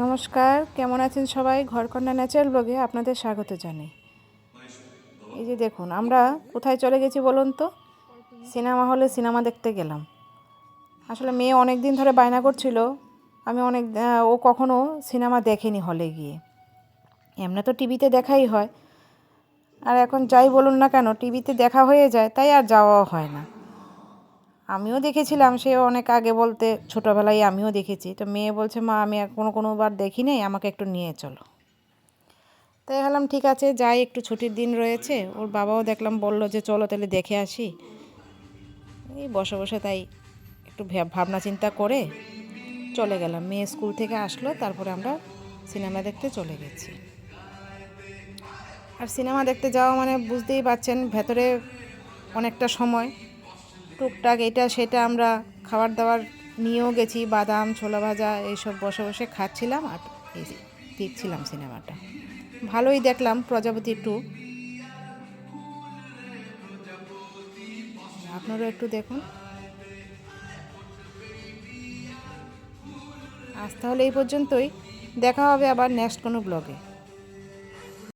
নমস্কার, কেমন আছেন সবাই? ঘরকন্যা ন্যাচারাল ব্লগে আপনাদের স্বাগত জানাই। এই যে দেখুন, আমরা কোথায় চলে গেছি বলুন তো? সিনেমা হলে সিনেমা দেখতে গেলাম। আসলে মেয়ে অনেক দিন ধরে বায়না করছিল, আমি অনেক ও কখনো সিনেমা দেখেনি হলে গিয়ে। এমনি তো টিভিতে দেখাই হয়। আর এখন যাই বলুন না কেন, টিভিতে দেখা হয়ে যায়, তাই আর যাওয়াও হয় না। আমিও দেখেছিলাম, সে অনেক আগে বলতে, ছোটোবেলায় আমিও দেখেছি। তো মেয়ে বলছে, মা, আমি কোনো কোনোবার দেখি নেই, আমাকে একটু নিয়ে চলো। তাই ভাবলাম, ঠিক আছে, যাই, একটু ছুটির দিন রয়েছে। ওর বাবাও দেখলাম, বলল যে, চলো তাহলে দেখে আসি। এই বসে বসে তাই একটু ভাবনা চিন্তা করে চলে গেলাম। মেয়ে স্কুল থেকে আসলো, তারপরে আমরা সিনেমা দেখতে চলে গেছি। আর সিনেমা দেখতে যাওয়া মানে বুঝতেই পারছেন, ভেতরে অনেকটা সময়। টুকটাক এটা সেটা আমরা খাবার দাবার নিয়েও গেছি, বাদাম, ছোলা ভাজা এইসব বসে বসে খাচ্ছিলাম আর দেখছিলাম সিনেমাটা। ভালোই দেখলাম প্রজাপতি টু। আপনারাও একটু দেখুন। আজ তাহলে এই পর্যন্তই। দেখা হবে আবার নেক্সট কোনো ব্লগে